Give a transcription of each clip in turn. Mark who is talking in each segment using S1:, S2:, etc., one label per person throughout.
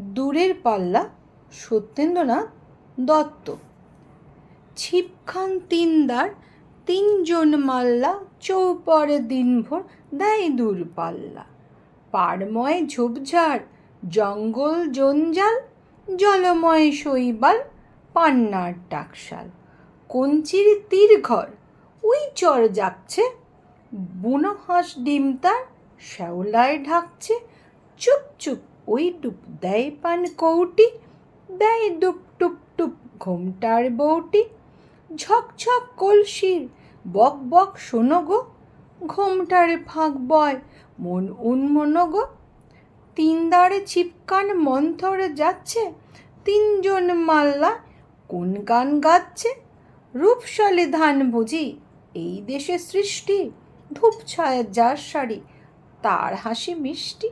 S1: দূরের পাল্লা সত্যেন্দ্রনাথ দত্ত। ছিপখান তিনদার তিনজন মাল্লা চৌপরে দিনভর দেয় দূর পাল্লা। পাড়ময় ঝোপঝাড়, জঙ্গল জঞ্জাল, জলময় শৈবাল, পান্নার টাকশাল। কঞ্চির তীর ঘর ওই চর যাচ্ছে। বুনো হাঁস ডিম তার, শ্যাওলায় ঢাকছে চুপ চুপ ওই ডুব দেয় পান কৌটি, দেয় ডুপ টুপ টুপ ঘোমটার বউটি ঝকঝক কলসির, বক বক শোনো গো, ঘোমটারে ফাঁক বয়, মন উন্মন গো। তিন দাঁড়ে ছিপকান মন্থরে যাচ্ছে, তিনজন মাল্লা কোন গান গাচ্ছে? রূপশালী ধান বুঝি, এই দেশে সৃষ্টি ধূপ ছায়া যার শাড়ি, তার হাসি মিষ্টি।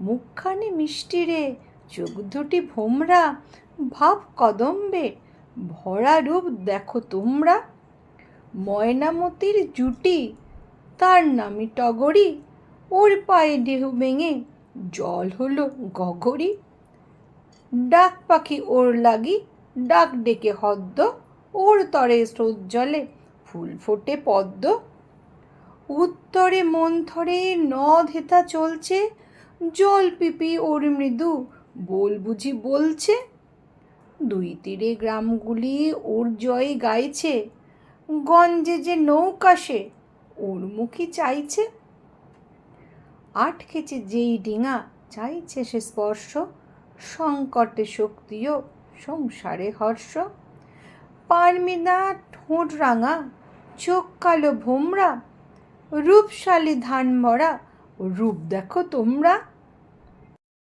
S1: মুখখানি মিষ্টি রে, চোখ দুটি ভোমরা, ভাব কদম্বে, ভরা রূপ দেখো তোমরা। ময়নামতির জুটি, তার নামি টগরি, ওর পায়ে ঢেউ ভেঙে জল হলো গগরি। ডাক পাখি ওর লাগি, ডাক ডেকে হদ্দ, ওর তরে স্রোত জলে ফুল ফোটে পদ্ম। উত্তরে মন্থরে হেতা চলছে জল পিপি ওর মৃদু, বল বুঝি বলছে। দুই তীরে গ্রামগুলি ওর জয় গাইছে। গঞ্জে যে নৌকাশে ওর মুখী চাইছে। আটকেছে যেই ডিঙা, চাইছে সে স্পর্শ। সংকটে শক্তিও, সংসারে হর্ষ। পারমিনা ঠোঁট রাঙা, চোখ কালো ভোমরা। রূপশালী ধান মরা রূপ। দেখো তোমরা